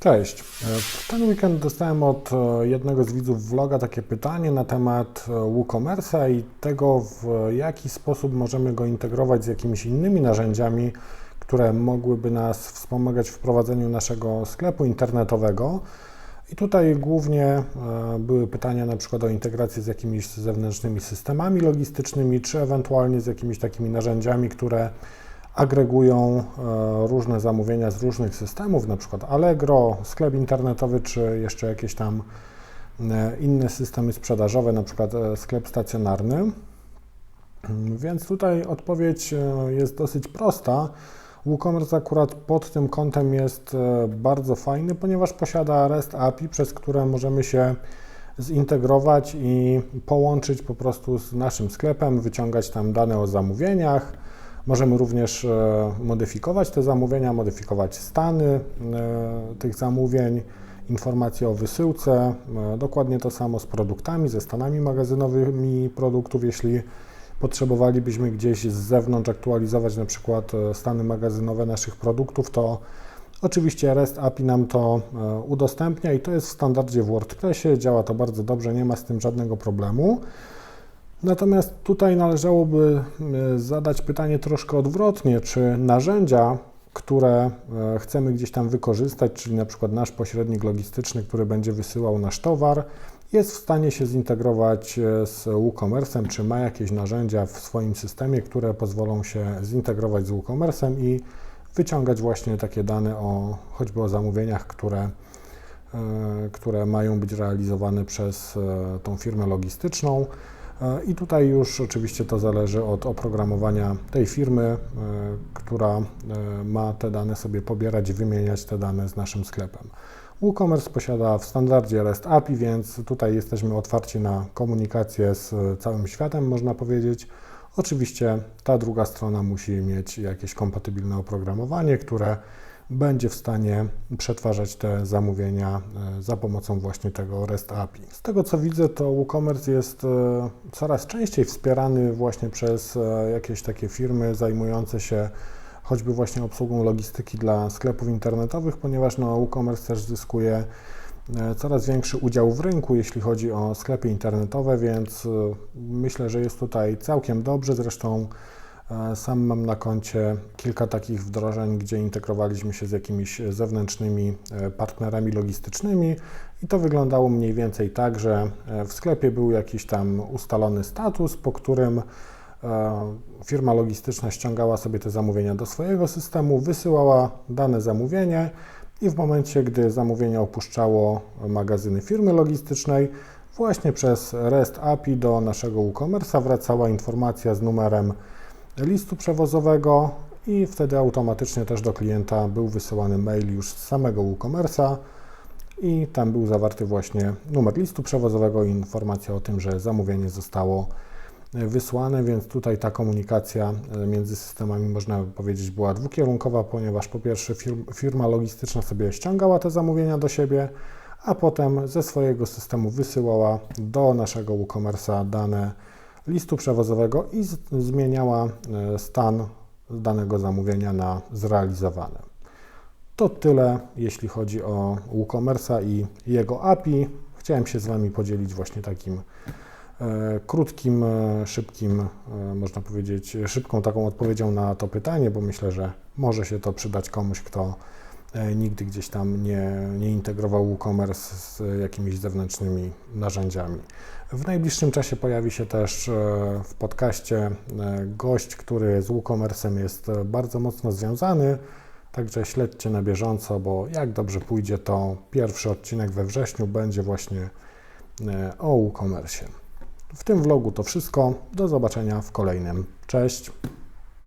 Cześć. W ten weekend dostałem od e, jednego z widzów vloga takie pytanie na temat e, WooCommerce'a i tego, w jaki sposób możemy go integrować z jakimiś innymi narzędziami, które mogłyby nas wspomagać w prowadzeniu naszego sklepu internetowego. I tutaj głównie e, były pytania na przykład o integrację z jakimiś zewnętrznymi systemami logistycznymi, czy ewentualnie z jakimiś takimi narzędziami, które agregują e, różne zamówienia z różnych systemów, na przykład Allegro, sklep internetowy, czy jeszcze jakieś tam e, inne systemy sprzedażowe, na przykład e, sklep stacjonarny. Więc tutaj odpowiedź jest dosyć prosta. WooCommerce akurat pod tym kątem jest bardzo fajny, ponieważ posiada REST API, przez które możemy się zintegrować i połączyć po prostu z naszym sklepem, wyciągać tam dane o zamówieniach, Możemy również e, modyfikować te zamówienia, modyfikować stany e, tych zamówień, informacje o wysyłce. E, dokładnie to samo z produktami, ze stanami magazynowymi produktów. Jeśli potrzebowalibyśmy gdzieś z zewnątrz aktualizować na przykład stany magazynowe naszych produktów, to oczywiście REST API nam to udostępnia i to jest w standardzie w WordPressie. Działa to bardzo dobrze, nie ma z tym żadnego problemu. Natomiast tutaj należałoby e, zadać pytanie troszkę odwrotnie, czy narzędzia, które e, chcemy gdzieś tam wykorzystać, czyli na przykład nasz pośrednik logistyczny, który będzie wysyłał nasz towar, jest w stanie się zintegrować e, z WooCommerce'em, czy ma jakieś narzędzia w swoim systemie, które pozwolą się zintegrować z WooCommerce'em i wyciągać właśnie takie dane o choćby o zamówieniach, które, które mają być realizowane przez tą firmę logistyczną. E, I tutaj już oczywiście to zależy od oprogramowania tej firmy, e, która e, ma te dane sobie pobierać i wymieniać te dane z naszym sklepem. WooCommerce posiada w standardzie REST API, więc tutaj jesteśmy otwarci na komunikację z całym światem, można powiedzieć. Oczywiście ta druga strona musi mieć jakieś kompatybilne oprogramowanie, które będzie w stanie przetwarzać te zamówienia e, za pomocą właśnie tego REST API. Z tego co widzę, to WooCommerce jest e, coraz częściej wspierany właśnie przez e, jakieś takie firmy zajmujące się choćby właśnie obsługą logistyki dla sklepów internetowych, ponieważ no, WooCommerce też zyskuje coraz większy udział w rynku, jeśli chodzi o sklepy internetowe, więc myślę, że jest tutaj całkiem dobrze. Zresztą sam mam na koncie kilka takich wdrożeń, gdzie integrowaliśmy się z jakimiś zewnętrznymi e, partnerami logistycznymi i to wyglądało mniej więcej tak, że e, w sklepie był jakiś tam ustalony status, po którym e, firma logistyczna ściągała sobie te zamówienia do swojego systemu, wysyłała dane zamówienie i w momencie, gdy zamówienie opuszczało magazyny firmy logistycznej, właśnie przez REST API do naszego WooCommerce'a wracała informacja z numerem listu przewozowego i wtedy automatycznie też do klienta był wysyłany mail już z samego WooCommerce'a i tam był zawarty właśnie numer listu przewozowego i informacja o tym, że zamówienie zostało wysłane, więc tutaj ta komunikacja e, między systemami można powiedzieć była dwukierunkowa, ponieważ po pierwsze firma logistyczna sobie ściągała te zamówienia do siebie, a potem ze swojego systemu wysyłała do naszego WooCommerce'a dane listu przewozowego i zmieniała e, stan danego zamówienia na zrealizowane. To tyle, jeśli chodzi o WooCommerce'a i jego API. Chciałem się z Wami podzielić właśnie takim e, krótkim, e, szybkim, można powiedzieć, szybką taką odpowiedzią na to pytanie, bo myślę, że może się to przydać komuś, kto nigdy gdzieś tam nie, nie integrował WooCommerce z jakimiś zewnętrznymi narzędziami. W najbliższym czasie pojawi się też e, w podcaście e, gość, który z WooCommerce'em jest e, bardzo mocno związany. Także śledźcie na bieżąco, bo jak dobrze pójdzie, to pierwszy odcinek we wrześniu będzie właśnie o WooCommerce. W tym vlogu to wszystko. Do zobaczenia w kolejnym. Cześć!